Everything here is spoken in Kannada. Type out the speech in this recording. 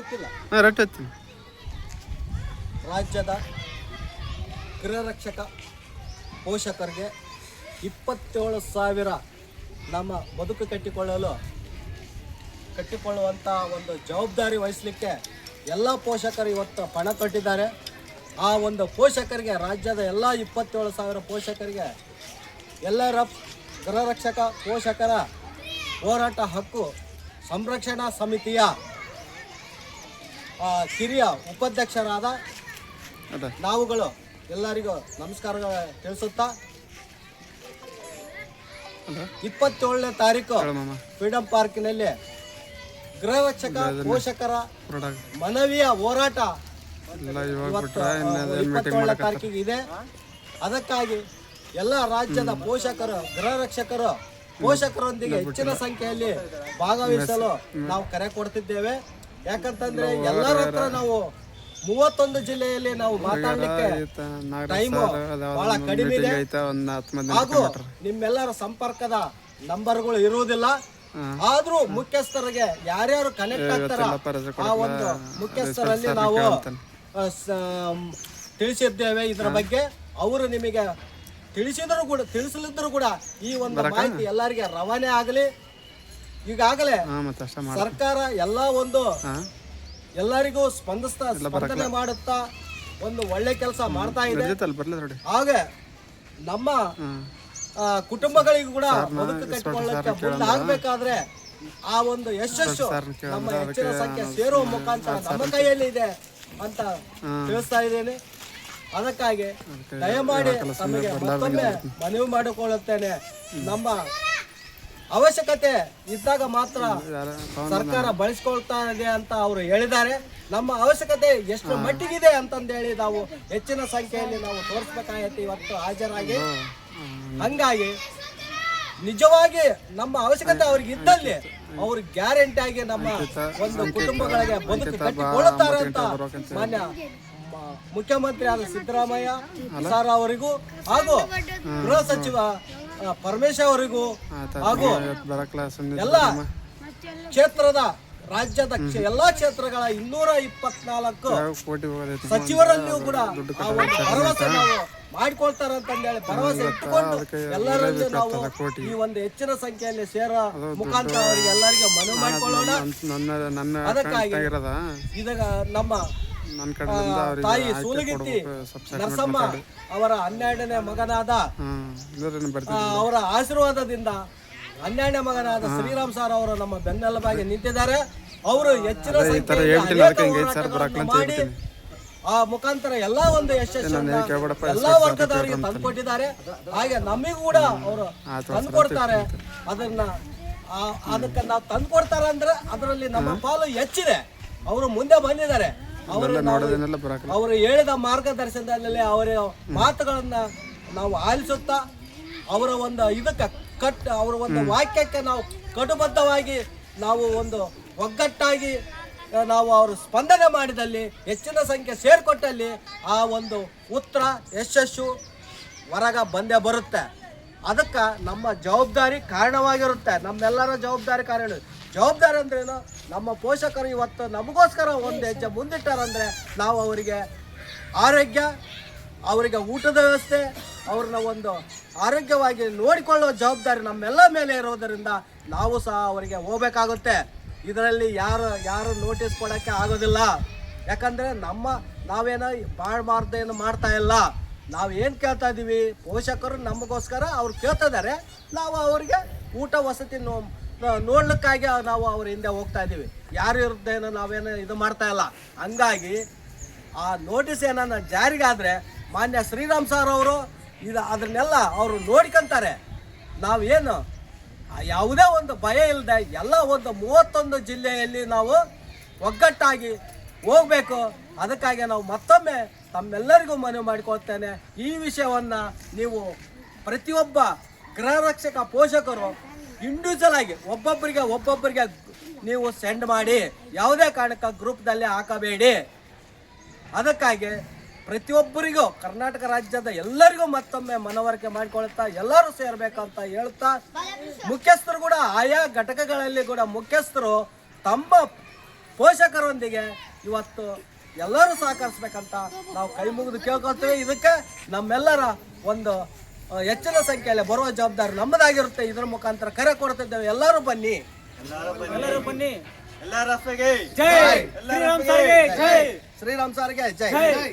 ಹಾಂ ರಾಜ್ಯದ ಗೃಹರಕ್ಷಕ ಪೋಷಕರಿಗೆ ಇಪ್ಪತ್ತೇಳು ಸಾವಿರ ನಮ್ಮ ಬದುಕು ಕಟ್ಟಿಕೊಳ್ಳಲು ಕಟ್ಟಿಕೊಳ್ಳುವಂಥ ಒಂದು ಜವಾಬ್ದಾರಿ ವಹಿಸಲಿಕ್ಕೆ ಎಲ್ಲ ಪೋಷಕರು ಇವತ್ತು ಪಣ ತೊಟ್ಟಿದ್ದಾರೆ. ಆ ಒಂದು ಪೋಷಕರಿಗೆ ರಾಜ್ಯದ ಎಲ್ಲ ಇಪ್ಪತ್ತೇಳು ಸಾವಿರ ಪೋಷಕರಿಗೆ ಎಲ್ಲರ ಗೃಹರಕ್ಷಕ ಪೋಷಕರ ಹೋರಾಟ ಹಕ್ಕು ಸಂರಕ್ಷಣಾ ಸಮಿತಿಯ ಆ, ಕಿರಿಯ ಉಪಾಧ್ಯಕ್ಷರಾದ ನಾವುಗಳು ಎಲ್ಲರಿಗೂ ನಮಸ್ಕಾರ ತಿಳಿಸುತ್ತಾ ಇಪ್ಪತ್ತೇಳನೇ ತಾರೀಕು ಫ್ರೀಡಮ್ ಪಾರ್ಕ್ನಲ್ಲಿ ಫ್ರೀಡಂ ಪಾರ್ಕಿನಲ್ಲಿ ಗೃಹರಕ್ಷಕ ಪೋಷಕರ ಮನವಿಯ ಹೋರಾಟ ಇಪ್ಪತ್ತೇಳನೇ ತಾರೀಕಿಗೆ ಇದೆ. ಅದಕ್ಕಾಗಿ ಎಲ್ಲ ರಾಜ್ಯದ ಪೋಷಕರು ಗೃಹರಕ್ಷಕರು ಪೋಷಕರೊಂದಿಗೆ ಹೆಚ್ಚಿನ ಸಂಖ್ಯೆಯಲ್ಲಿ ಭಾಗವಹಿಸಲು ನಾವು ಕರೆ ಕೊಡ್ತಿದ್ದೇವೆ. ಯಾಕಂತಂದ್ರೆ ಎಲ್ಲರ ಹತ್ರ ನಾವು ಮೂವತ್ತೊಂದು ಜಿಲ್ಲೆಯಲ್ಲಿ ನಾವು ಮಾತಾಡ್ಲಿಕ್ಕೆ ಟೈಮ್ ಬಹಳ ಕಡಿಮೆ ಇದೆ. ಹಾಗೂ ನಿಮ್ಮೆಲ್ಲರ ಸಂಪರ್ಕದ ನಂಬರ್ಗಳು ಇರುವುದಿಲ್ಲ. ಆದ್ರೂ ಮುಖ್ಯಸ್ಥರಿಗೆ ಯಾರ್ಯಾರು ಕನೆಕ್ಟ್ ಆಗ್ತಾರ ಆ ಒಂದು ಮುಖ್ಯಸ್ಥರಲ್ಲಿ ನಾವು ತಿಳಿಸಿದ್ದೇವೆ ಇದರ ಬಗ್ಗೆ. ಅವರು ನಿಮಗೆ ತಿಳಿಸಿದ್ರು ಕೂಡ ತಿಳಿಸಲಿದ್ರು ಕೂಡ ಈ ಒಂದು ಮಾಹಿತಿ ಎಲ್ಲರಿಗೆ ರವಾನೆ ಆಗಲಿ. ಈಗಾಗಲೇ ಸರ್ಕಾರ ಎಲ್ಲ ಒಂದು ಎಲ್ಲರಿಗೂ ಸ್ಪಂದಿಸ್ತಾ ಸ್ಪಂದನೆ ಮಾಡುತ್ತಾ ಒಂದು ಒಳ್ಳೆ ಕೆಲಸ ಮಾಡ್ತಾ ಇದೆ. ಹಾಗೆ ನಮ್ಮ ಕುಟುಂಬಗಳಿಗೂ ಕೂಡ ಬದುಕು ಕಟ್ಟಿಕೊಳ್ಳಕ್ಕೆ ಮುಂದೆ ಆಗ್ಬೇಕಾದ್ರೆ ಆ ಒಂದು ಯಶಸ್ಸು ನಮ್ಮ ಹೆಚ್ಚಿನ ಸಂಖ್ಯೆ ಸೇರುವ ಮುಖಾಂತರ ನಮ್ಮ ಕೈಯಲ್ಲಿ ಇದೆ ಅಂತ ತಿಳಿಸ್ತಾ ಇದ್ದೇನೆ. ಅದಕ್ಕಾಗಿ ದಯಮಾಡಿ ತಮಗೆ ಮತ್ತೊಮ್ಮೆ ಮನವಿ ಮಾಡಿಕೊಳ್ಳುತ್ತೇನೆ. ನಮ್ಮ ಅವಶ್ಯಕತೆ ಇದ್ದಾಗ ಮಾತ್ರ ಸರ್ಕಾರ ಬಳಸ್ಕೊಳ್ತಾ ಇದೆ ಅಂತ ಅವರು ಹೇಳಿದ್ದಾರೆ. ನಮ್ಮ ಅವಶ್ಯಕತೆ ಎಷ್ಟು ಮಟ್ಟಿಗಿದೆ ಅಂತಂದೇಳಿ ನಾವು ಹೆಚ್ಚಿನ ಸಂಖ್ಯೆಯಲ್ಲಿ ನಾವು ತೋರಿಸ್ಬೇಕಾಗತ್ತೆ ಇವತ್ತು ಹಾಜರಾಗಿ. ಹಂಗಾಗಿ ನಿಜವಾಗಿ ನಮ್ಮ ಅವಶ್ಯಕತೆ ಅವ್ರಿಗೆ ಇದ್ದಲ್ಲಿ ಅವ್ರು ಗ್ಯಾರಂಟಿ ಆಗಿ ನಮ್ಮ ಒಂದು ಕುಟುಂಬಗಳಿಗೆ ಬದುಕು ಕಟ್ಟಿಕೊಳ್ಳುತ್ತಾರೆ ಅಂತ ಮಾನ್ಯ ಮುಖ್ಯಮಂತ್ರಿ ಆದ ಸಿದ್ದರಾಮಯ್ಯ ಸರ್ ಅವರಿಗೂ ಹಾಗೂ ಗೃಹ ಸಚಿವ ಪರಮೇಶ್ ಅವರಿಗೂ ಹಾಗೂ ಎಲ್ಲ ಕ್ಷೇತ್ರದ ರಾಜ್ಯದ ಎಲ್ಲಾ ಕ್ಷೇತ್ರಗಳ ಇನ್ನೂರ ಇಪ್ಪತ್ನಾಲ್ಕು ಸಚಿವರಲ್ಲಿಯೂ ಕೂಡ ಭರವಸೆ ನಾವು ಮಾಡ್ಕೊಳ್ತಾರೆ ಅಂತಂದೇಳಿ ಭರವಸೆ ಇಟ್ಟುಕೊಂಡು ಎಲ್ಲರಲ್ಲೂ ನಾವು ಈ ಒಂದು ಹೆಚ್ಚಿನ ಸಂಖ್ಯೆಯಲ್ಲಿ ಸೇರ ಮುಖಾಂತರ ಅವರಿಗೆ ಎಲ್ಲರಿಗೂ ಮನವಿ ಮಾಡಿಕೊಳ್ಳೋಣ. ನನ್ನ ನನ್ನ ಅದಕ್ಕಾಗಿ ಇರೋದ ಇದಾಗ ನಮ್ಮ ನನ್ನ ಕಡೆಯಿಂದ ಅವ್ರಿಗೆ ತಾಯಿ ಸೂಲಗಿತ್ತಿ ನರಸಮ್ಮ ಅವರ ಹನ್ನೆರಡನೇ ಮಗನಾದ ಅವರ ಆಶೀರ್ವಾದದಿಂದ ಹನ್ನೆರಡನೇ ಮಗನಾದ ಶ್ರೀರಾಮ್ ಸರ್ ಅವರು ನಮ್ಮ ಬೆನ್ನೆಲುಬಾಗಿ ನಿಂತಿದ್ದಾರೆ. ಅವರು ಹೆಚ್ಚಿನ ಮಾಡಿ ಆ ಮುಖಾಂತರ ಎಲ್ಲಾ ಒಂದು ಯಶಸ್ಸು ಎಲ್ಲಾ ವರ್ಗದವರಿಗೆ ತಂದುಕೊಟ್ಟಿದ್ದಾರೆ. ಹಾಗೆ ನಮಗೂ ಕೂಡ ಅವರು ತಂದುಕೊಡ್ತಾರೆ. ಅದನ್ನ ಅದಕ್ಕೆ ನಾವು ತಂದುಕೊಡ್ತಾರೆ ಅಂದ್ರೆ ಅದರಲ್ಲಿ ನಮ್ಮ ಪಾಲು ಹೆಚ್ಚಿದೆ. ಅವರು ಮುಂದೆ ಬಂದಿದ್ದಾರೆ. ನೋಡೋದನ್ನೆಲ್ಲ ಬರಕ ಅವರು ಹೇಳಿದ ಮಾರ್ಗದರ್ಶನದಲ್ಲಿ ಅವರ ಮಾತುಗಳನ್ನ ನಾವು ಆಲಿಸುತ್ತಾ ಅವರ ಒಂದು ಇದಕ್ಕೆ ಕಟ್ ಅವರ ಒಂದು ವಾಕ್ಯಕ್ಕೆ ನಾವು ಕಟುಬದ್ಧವಾಗಿ ನಾವು ಒಂದು ಒಗ್ಗಟ್ಟಾಗಿ ನಾವು ಅವರು ಸ್ಪಂದನೆ ಮಾಡಿದಲ್ಲಿ ಹೆಚ್ಚಿನ ಸಂಖ್ಯೆ ಸೇರ್ಕೊಟ್ಟಲ್ಲಿ ಆ ಒಂದು ಉತ್ತರ ಯಶಸ್ಸು ಹೊರಗ ಬಂದೇ ಬರುತ್ತೆ. ಅದಕ್ಕೆ ನಮ್ಮ ಜವಾಬ್ದಾರಿ ಕಾರಣವಾಗಿರುತ್ತೆ. ನಮ್ಮೆಲ್ಲರ ಜವಾಬ್ದಾರಿ ಕಾರಣ ಜವಾಬ್ದಾರಿ ಅಂದ್ರೇನು? ನಮ್ಮ ಪೋಷಕರು ಇವತ್ತು ನಮಗೋಸ್ಕರ ಒಂದು ಹೆಜ್ಜೆ ಮುಂದಿಟ್ಟಾರಂದರೆ ನಾವು ಅವರಿಗೆ ಆರೋಗ್ಯ, ಅವರಿಗೆ ಊಟದ ವ್ಯವಸ್ಥೆ, ಅವ್ರನ್ನ ಒಂದು ಆರೋಗ್ಯವಾಗಿ ನೋಡಿಕೊಳ್ಳುವ ಜವಾಬ್ದಾರಿ ನಮ್ಮೆಲ್ಲ ಮೇಲೆ ಇರೋದರಿಂದ ನಾವು ಸಹ ಅವರಿಗೆ ಹೋಗಬೇಕಾಗುತ್ತೆ. ಇದರಲ್ಲಿ ಯಾರು ಯಾರು ನೋಟಿಸ್ ಕೊಡೋಕ್ಕೆ ಆಗೋದಿಲ್ಲ. ಯಾಕಂದರೆ ನಮ್ಮ ನಾವೇನೋ ಬಾಳ್ಬಾರ್ದೇನು ಮಾಡ್ತಾ ಇಲ್ಲ. ನಾವು ಏನು ಕೇಳ್ತಾ ಇದ್ದೀವಿ ಪೋಷಕರು ನಮಗೋಸ್ಕರ ಅವ್ರು ಕೇಳ್ತಾ ಇದ್ದಾರೆ ನಾವು ಅವರಿಗೆ ಊಟ, ವಸತಿ ನೋ ನೋಡ್ಲಿಕ್ಕಾಗಿ ನಾವು ಅವ್ರ ಹಿಂದೆ ಹೋಗ್ತಾ ಇದ್ದೀವಿ ಯಾರು ಇರುತ್ತೇನೋ ನಾವೇನು ಇದು ಮಾಡ್ತಾ ಇಲ್ಲ. ಹಂಗಾಗಿ ಆ ನೋಟಿಸ್ ಏನನ್ನ ಜಾರಿಗಾದ್ರೆ ಮಾನ್ಯ ಶ್ರೀರಾಮ್ ಸರ್ ಅವರು ಇದು ಅದನ್ನೆಲ್ಲ ಅವರು ನೋಡ್ಕೊಂತಾರೆ. ನಾವೇನು ಯಾವುದೇ ಒಂದು ಭಯ ಇಲ್ಲದೆ ಎಲ್ಲ ಒಂದು ಮೂವತ್ತೊಂದು ಜಿಲ್ಲೆಯಲ್ಲಿ ನಾವು ಒಗ್ಗಟ್ಟಾಗಿ ಹೋಗ್ಬೇಕು. ಅದಕ್ಕಾಗಿ ನಾವು ಮತ್ತೊಮ್ಮೆ ತಮ್ಮೆಲ್ಲರಿಗೂ ಮನವಿ ಮಾಡಿಕೊಳ್ತೇನೆ. ಈ ವಿಷಯವನ್ನ ನೀವು ಪ್ರತಿಯೊಬ್ಬ ಗೃಹರಕ್ಷಕ ಪೋಷಕರು ಇಂಡಿವಿಜುವಲ್ ಆಗಿ ಒಬ್ಬೊಬ್ಬರಿಗೆ ಒಬ್ಬೊಬ್ಬರಿಗೆ ನೀವು ಸೆಂಡ್ ಮಾಡಿ. ಯಾವುದೇ ಕಾರಣಕ್ಕೆ ಗ್ರೂಪ್ದಲ್ಲಿ ಹಾಕಬೇಡಿ. ಅದಕ್ಕಾಗಿ ಪ್ರತಿಯೊಬ್ಬರಿಗೂ ಕರ್ನಾಟಕ ರಾಜ್ಯದ ಎಲ್ಲರಿಗೂ ಮತ್ತೊಮ್ಮೆ ಮನವರಿಕೆ ಮಾಡಿಕೊಳ್ತಾ, ಎಲ್ಲರೂ ಸೇರ್ಬೇಕಂತ ಹೇಳ್ತಾ, ಮುಖ್ಯಸ್ಥರು ಕೂಡ ಆಯಾ ಘಟಕಗಳಲ್ಲಿ ಕೂಡ ಮುಖ್ಯಸ್ಥರು ತಮ್ಮ ಪೋಷಕರೊಂದಿಗೆ ಇವತ್ತು ಎಲ್ಲರೂ ಸಹಕರಿಸ್ಬೇಕಂತ ನಾವು ಕೈ ಮುಗಿದು ಕೇಳ್ಕೊಳ್ತೇವೆ. ಇದಕ್ಕೆ ನಮ್ಮೆಲ್ಲರ ಒಂದು ಹೆಚ್ಚಿನ ಸಂಖ್ಯೆಯಲ್ಲಿ ಬರುವ ಜವಾಬ್ದಾರಿ ನಮ್ಮದಾಗಿರುತ್ತೆ. ಇದರ ಮುಖಾಂತರ ಕರೆ ಕೊಡ್ತಿದ್ದೇವೆ. ಎಲ್ಲರೂ ಬನ್ನಿ. ಎಲ್ಲರೂ ಬನ್ನಿ. ಎಲ್ಲ ರಸ್ತೆಗೆ ಜೈ ಶ್ರೀರಾಮ್ ಸಾರಿಗೆ. ಜೈ. ಶ್ರೀರಾಮ್ ಸಾರಿಗೆ. ಜೈ. ಜೈ.